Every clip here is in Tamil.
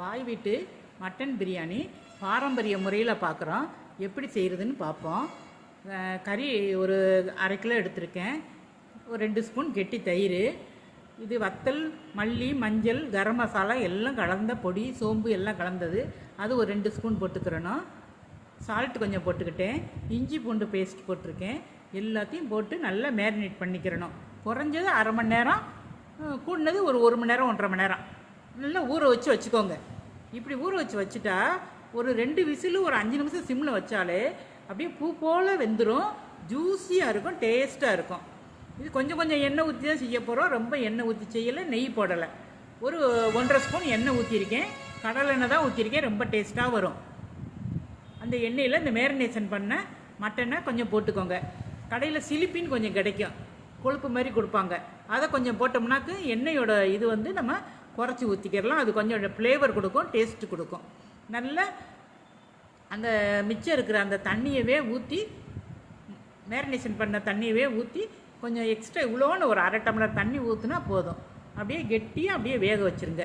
பாய் வீட்டு மட்டன் பிரியாணி பாரம்பரிய முறையில் பார்க்குறோம் எப்படி செய்கிறதுன்னு பார்ப்போம் கறி ஒரு அரை கிலோ எடுத்திருக்கேன். ஒரு ரெண்டு ஸ்பூன் கெட்டி தயிர். இது வத்தல் மல்லி மஞ்சள் கரம் மசாலா எல்லாம் கலந்த பொடி சோம்பு எல்லாம் கலந்தது. அது ஒரு ரெண்டு ஸ்பூன் போட்டுக்கிறணும் சால்ட் கொஞ்சம் போட்டுக்கிட்டேன். இஞ்சி பூண்டு பேஸ்ட் போட்டிருக்கேன். எல்லாத்தையும் போட்டு நல்லா மேரினேட் பண்ணிக்கிறணும். குறைஞ்சது அரை மணி நேரம் கூடினது ஒரு ஒரு மணி நேரம் ஒன்றரை மணி நேரம். நல்லா ஊற வச்சு வச்சுக்கோங்க. இப்படி ஊற வச்சு வச்சுட்டா ஒரு ரெண்டு விசிலு ஒரு அஞ்சு நிமிஷம் சிம்மில் வச்சாலே அப்படியே பூ போல் வெந்துடும் ஜூஸியாக இருக்கும் டேஸ்ட்டாக இருக்கும். இது கொஞ்சம் கொஞ்சம் எண்ணெய் ஊற்றி தான் செய்ய போகிறோம் ரொம்ப எண்ணெய் ஊற்றி செய்யலை நெய் போடலை. ஒரு ஒன்றரை ஸ்பூன் எண்ணெய் ஊற்றிருக்கேன் கடலை எண்ணெய் தான் ஊற்றிருக்கேன் ரொம்ப டேஸ்ட்டாக வரும். அந்த எண்ணெயில் இந்த மேரினேஷன் பண்ண மட்டனை கொஞ்சம் போட்டுக்கோங்க. கடையில் சிலிப்பின்னு கொஞ்சம் கிடைக்கும். கொழுப்பு மாதிரி கொடுப்பாங்க. அதை கொஞ்சம் போட்டோம்னாக்கு எண்ணெயோட இது வந்து நம்ம குறைச்சி ஊற்றிக்கிறலாம் அது கொஞ்சம் ஃப்ளேவர் கொடுக்கும் டேஸ்ட் கொடுக்கும். நல்லா அந்த மிச்சம் இருக்கிற அந்த தண்ணியவே ஊற்றி மேரினேஷன் பண்ண தண்ணியவே ஊற்றி கொஞ்சம் எக்ஸ்ட்ரா இவ்வளோன்னு ஒரு அரை டம்ளர் தண்ணி ஊற்றுனா போதும். அப்படியே கெட்டியாக அப்படியே வேக வச்சுருங்க.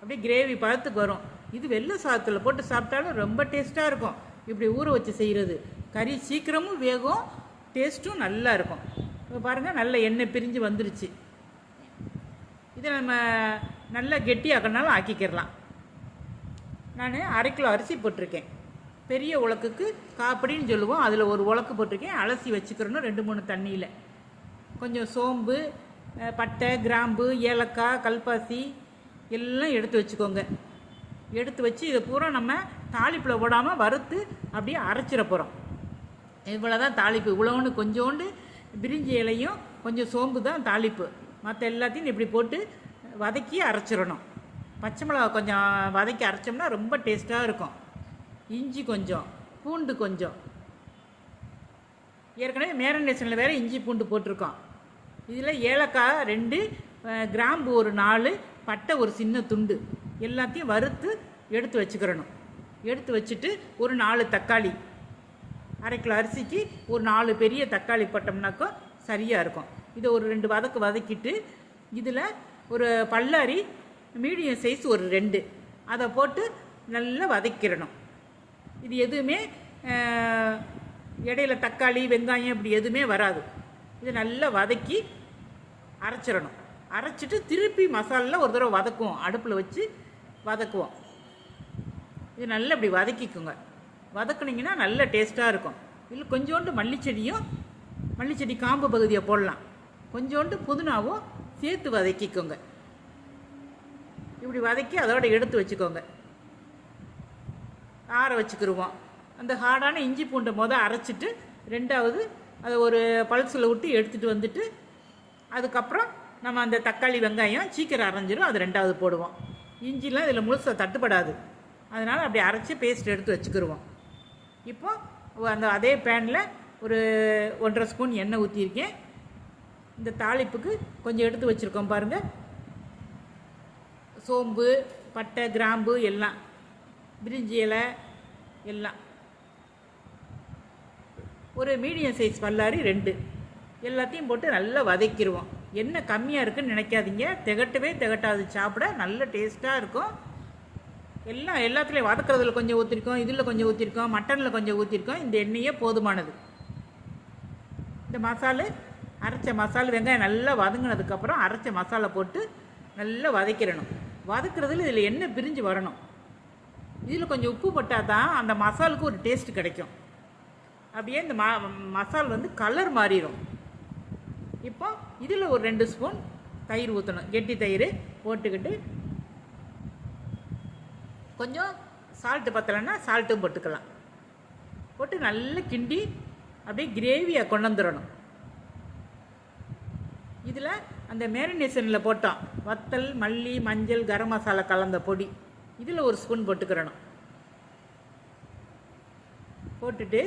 அப்படியே கிரேவி பழத்துக்கு வரும். இது வெள்ளை சாதத்தில் போட்டு சாப்பிட்டாலும் ரொம்ப டேஸ்ட்டாக இருக்கும். இப்படி ஊற வச்சு செய்கிறது கறி சீக்கிரமும் வேகும் டேஸ்ட்டும் நல்லா இருக்கும். இப்போ பாருங்கள் நல்ல எண்ணெய் பிரிஞ்சு வந்துருச்சு. இதை நம்ம நல்லா கெட்டியாக்கனாலும் ஆக்கிக்கிறலாம் நான் அரை கிலோ அரிசி போட்டிருக்கேன். பெரிய உலக்குக்கு காப்படின்னு சொல்லுவோம். அதில் ஒரு உலக்கு போட்டிருக்கேன். அலசி வச்சுக்கிறணும் ரெண்டு மூணு தண்ணியில். கொஞ்சம் சோம்பு பட்டை கிராம்பு ஏலக்காய் கல்பாசி எல்லாம் எடுத்து வச்சுக்கோங்க. எடுத்து வச்சு இதை பூரா நம்ம தாளிப்பில் போடாமல் வறுத்து அப்படியே அரைச்சிட போகிறோம் இவ்வளோ தான் தாளிப்பு. இவ்வளோன்னு கொஞ்சோண்டு பிரிஞ்சி இலையும் கொஞ்சம் சோம்பு தான் தாளிப்பு. மற்ற எல்லாத்தையும் இப்படி போட்டு வதக்கி அரைச்சிடணும். பச்சை மிளகா கொஞ்சம் வதக்கி அரைச்சோம்னா ரொம்ப டேஸ்ட்டாக இருக்கும். இஞ்சி கொஞ்சம் பூண்டு கொஞ்சம். ஏற்கனவே மேரினேஷனில் வேறு இஞ்சி பூண்டு போட்டிருக்கோம். இதில் ஏலக்காய் ரெண்டு கிராம்பு ஒரு நாலு பட்டை ஒரு சின்ன துண்டு. எல்லாத்தையும் வறுத்து எடுத்து வச்சுக்கிறணும். எடுத்து வச்சுட்டு ஒரு நாலு தக்காளி. அரை கிலோ அரிசிக்கு ஒரு நாலு பெரிய தக்காளி போட்டோம்னாக்கா சரியாக இருக்கும். இதை ஒரு ரெண்டு வதக்கு வதக்கிட்டு இதில் ஒரு பல்லாரி மீடியம் சைஸ் ஒரு ரெண்டு. அதை போட்டு நல்லா வதக்கிடணும். இது எதுவுமே இடையில தக்காளி வெங்காயம் இப்படி எதுவுமே வராது. இது நல்லா வதக்கி அரைச்சிடணும். அரைச்சிட்டு திருப்பி மசாலில் ஒரு தடவை வதக்குவோம். அடுப்பில் வச்சு வதக்குவோம். இது நல்லா இப்படி வதக்கிக்குங்க. வதக்குனிங்கன்னா நல்ல டேஸ்ட்டாக இருக்கும். இல்லை கொஞ்சோண்டு மல்லிச்செடியும் மல்லிச்செடி காம்பு பகுதியை போடலாம். கொஞ்சோண்டு புதினாவும் சேர்த்து வதக்கிக்கோங்க. இப்படி வதக்கி அதோட எடுத்து வச்சுக்கோங்க. ஆற வச்சுக்கிருவோம். அந்த ஹார்டான இஞ்சி பூண்டை மொதல் அரைச்சிட்டு ரெண்டாவது அதை ஒரு பல்சில் விட்டு எடுத்துகிட்டு வந்துட்டு அதுக்கப்புறம் நம்ம அந்த தக்காளி வெங்காயம் சீக்கிரம் அரைஞ்சிரும். அது ரெண்டாவது போடுவோம். இஞ்சிலாம் இதில் முழுசாக தட்டுப்படாது. அதனால் அப்படி அரைச்சி பேஸ்ட் எடுத்து வச்சுக்கிடுவோம் இப்போ அந்த அதே பேனில் ஒரு ஒன்றரை ஸ்பூன் எண்ணெய் ஊற்றிருக்கேன் இந்த தாளிப்புக்கு கொஞ்சம் எடுத்து வச்சுருக்கோம் பாருங்கள் சோம்பு பட்டை கிராம்பு எல்லாம். பிரிஞ்சி இலை எல்லாம். ஒரு மீடியம் சைஸ் பல்லாரி ரெண்டு. எல்லாத்தையும் போட்டு நல்லா வதக்கிடுவோம் என்ன கம்மியாக இருக்குன்னு நினைக்காதீங்க. திகட்டவே திகட்டாது. சாப்பிட நல்ல டேஸ்ட்டாக இருக்கும். எல்லாம் எல்லாத்துலேயும் வதக்கிறதுல கொஞ்சம் ஊற்றிருக்கோம் இதில் கொஞ்சம் ஊற்றிருக்கோம் மட்டனில் கொஞ்சம் ஊற்றிருக்கோம் இந்த எண்ணெயே போதுமானது. இந்த மசாலு அரைச்ச மசாலா வெங்காயம் நல்லா வதங்கினதுக்கப்புறம் அரைச்ச மசாலா போட்டு நல்லா வதக்கிடணும் வதக்கிறதுல இதில் எண்ணெய் பிரிஞ்சு வரணும். இதில் கொஞ்சம் உப்பு போட்டால் தான் அந்த மசாலுக்கு ஒரு டேஸ்ட் கிடைக்கும். அப்படியே இந்த மா மசால் வந்து கலர் மாறிடும் இப்போ இதில் ஒரு ரெண்டு ஸ்பூன் தயிர் ஊற்றணும் கெட்டி தயிர் போட்டுக்கிட்டு கொஞ்சம் சால்ட்டு பத்தலைன்னா சால்ட்டும் போட்டுக்கலாம். போட்டு நல்லா கிண்டி அப்படியே கிரேவியாக கொண்டு வந்துடணும். இதில் அந்த மேரினேஷனில் போட்டோம் வத்தல் மல்லி மஞ்சள் கரம் மசாலா கலந்த பொடி. இதில் ஒரு ஸ்பூன் போட்டுக்கிறணும். போட்டுட்டு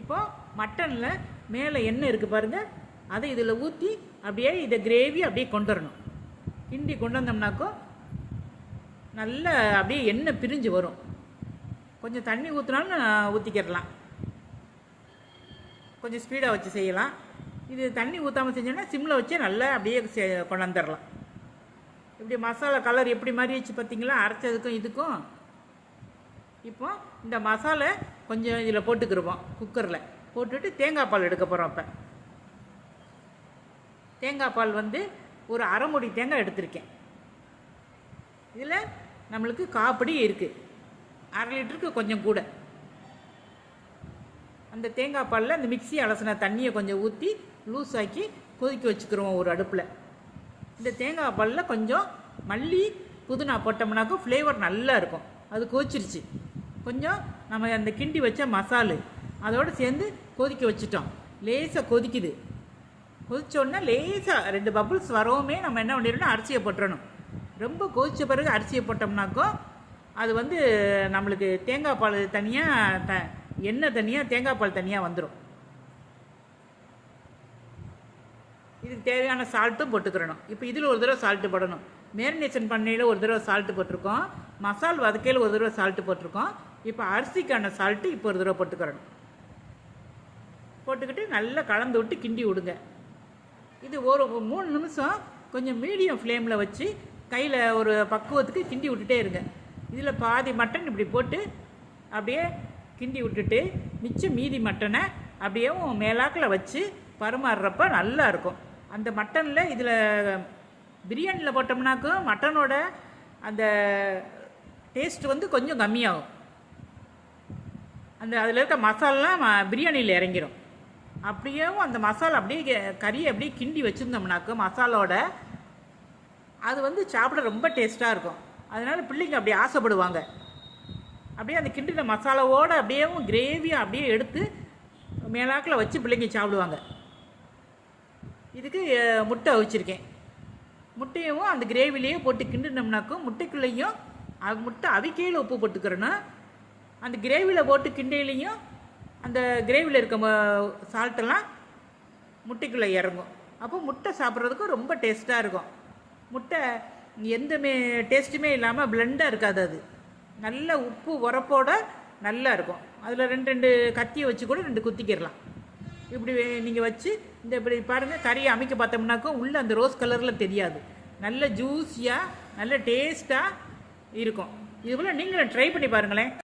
இப்போது மட்டனில் மேலே எண்ணெய் இருக்குது பாருங்கள் அதை இதில் ஊற்றி அப்படியே இதை கிரேவி அப்படியே கொண்டு வரணும். கிண்டி கொண்டு வந்தோம்னாக்கோ நல்ல அப்படியே எண்ணெய் பிரிஞ்சு வரும். கொஞ்சம் தண்ணி ஊற்றினாலும் ஊற்றிக்கிடலாம் கொஞ்சம் ஸ்பீடாக வச்சு செய்யலாம். இது தண்ணி ஊற்றாமல் செஞ்சோன்னா சிம்மில் வச்சு நல்லா அப்படியே கொண்டாந்துடலாம் கொண்டு வந்துடலாம். இப்படி மசாலா கலர் எப்படி மாறிடுச்சு பார்த்தீங்களா? அரைச்சதுக்கும் இதுக்கும். இப்போ இந்த மசாலா கொஞ்சம் இதில் போட்டுக்கிருவோம் குக்கரில் போட்டுட்டு தேங்காய் பால் எடுக்க போகிறோம் இப்போ. தேங்காய் பால் வந்து ஒரு அரை மூடி தேங்காய் எடுத்திருக்கேன். இதில் நம்மளுக்கு காப்படி இருக்குது அரை லிட்டருக்கு கொஞ்சம் கூட. அந்த தேங்காய் பாலில் அந்த மிக்சி அலசின தண்ணியை கொஞ்சம் ஊற்றி லூஸ் ஆக்கி கொதிக்க வச்சுக்கிறோம் ஒரு அடுப்பில். இந்த தேங்காய் பாலில் கொஞ்சம் மல்லி புதினா போட்டோம்னாக்கா ஃப்ளேவர் நல்லா இருக்கும். அது கொதிச்சிருச்சு. கொஞ்சம் நம்ம அந்த கிண்டி வச்ச மசாலு அதோடு சேர்ந்து கொதிக்க வச்சுட்டோம். லேசாக கொதிக்குது. கொதிச்சோடனே லேசாக ரெண்டு பபுள்ஸ் வரவுமே நம்ம என்ன பண்ணிடணும்? அரிசியை போட்டுறணும். ரொம்ப கொதித்த பிறகு அரிசியை போட்டோம்னாக்கோ அது வந்து நம்மளுக்கு தேங்காய் பால் தனியாக த எண்ணெய் தனியாக தேங்காய் பால் தனியாக வந்துடும் இதுக்கு தேவையான சால்ட்டும் போட்டுக்கிறணும். இப்போ இதில் ஒரு தடவை சால்ட்டு போடணும். மேரினேஷன் பண்ணையில் ஒரு தடவை சால்ட்டு போட்டிருக்கோம். மசால் வதக்கையில் ஒரு தடவை சால்ட்டு போட்டிருக்கோம். இப்போ அரிசிக்கான சால்ட்டு இப்போ ஒரு தடவை போட்டுக்கிறணும். போட்டுக்கிட்டு நல்லா கலந்து விட்டு கிண்டி விடுங்க. இது ஒரு மூணு நிமிஷம் கொஞ்சம் மீடியம் ஃப்ளேமில் வச்சு கையில் ஒரு பக்குவத்துக்கு கிண்டி விட்டுட்டே இருங்க. இதில் பாதி மட்டன் இப்படி போட்டு அப்படியே கிண்டி விட்டுட்டு மிச்சம் மீதி மட்டனை அப்படியே மேலாக்கில் வச்சு பரிமாறுறப்ப நல்லா இருக்கும். அந்த மட்டனில் இதில் பிரியாணியில் போட்டோம்னாக்கும் மட்டனோட அந்த டேஸ்ட் வந்து கொஞ்சம் கம்மியாகும். அந்த அதில் இருக்க மசாலாலாம் பிரியாணியில் இறங்கிடும் அப்படியும் அந்த மசாலா அப்படியே கறியை அப்படியே கிண்டி வச்சுருந்தோம்னாக்க மசாலோட அது வந்து சாப்பிட ரொம்ப டேஸ்ட்டாக இருக்கும். அதனால் பிள்ளைங்க அப்படியே ஆசைப்படுவாங்க. அப்படியே அந்த கிண்டின மசாலாவோடு அப்படியேவும் கிரேவியாக அப்படியே எடுத்து மேலாக்கில் வச்சு பிள்ளைங்க சாப்பிடுவாங்க. இதுக்கு முட்டை அவிச்சிருக்கேன். முட்டையும் அந்த கிரேவிலேயே போட்டு கிண்டினோம்னாக்கும் முட்டைக்குள்ளேயும் அது முட்டை அவிக்கையில் உப்பு போட்டுக்கிறணும் அந்த கிரேவியில் போட்டு கிண்டையிலையும் அந்த கிரேவியில் இருக்க சால்ட்டெல்லாம் முட்டைக்குள்ளே இறங்கும். அப்போ முட்டை சாப்பிட்றதுக்கு ரொம்ப டேஸ்ட்டாக இருக்கும். முட்டை எந்த மே டேஸ்ட்டுமே இல்லாமல் பிளெண்டாக இருக்காது அது. நல்ல உப்பு உரப்போட நல்லா இருக்கும். அதில் ரெண்டு ரெண்டு கத்தியை வச்சு கூட ரெண்டு குத்திக்கிடலாம். இப்படி நீங்கள் வச்சு இந்த இப்படி பாருங்கள் கறியை அமைக்க பார்த்தோம்னாக்கும் உள்ளே அந்த ரோஸ் கலரில் தெரியாது. நல்ல ஜூஸியாக நல்ல டேஸ்ட்டாக இருக்கும். இதுபோல் நீங்களும் ட்ரை பண்ணி பாருங்களேன்.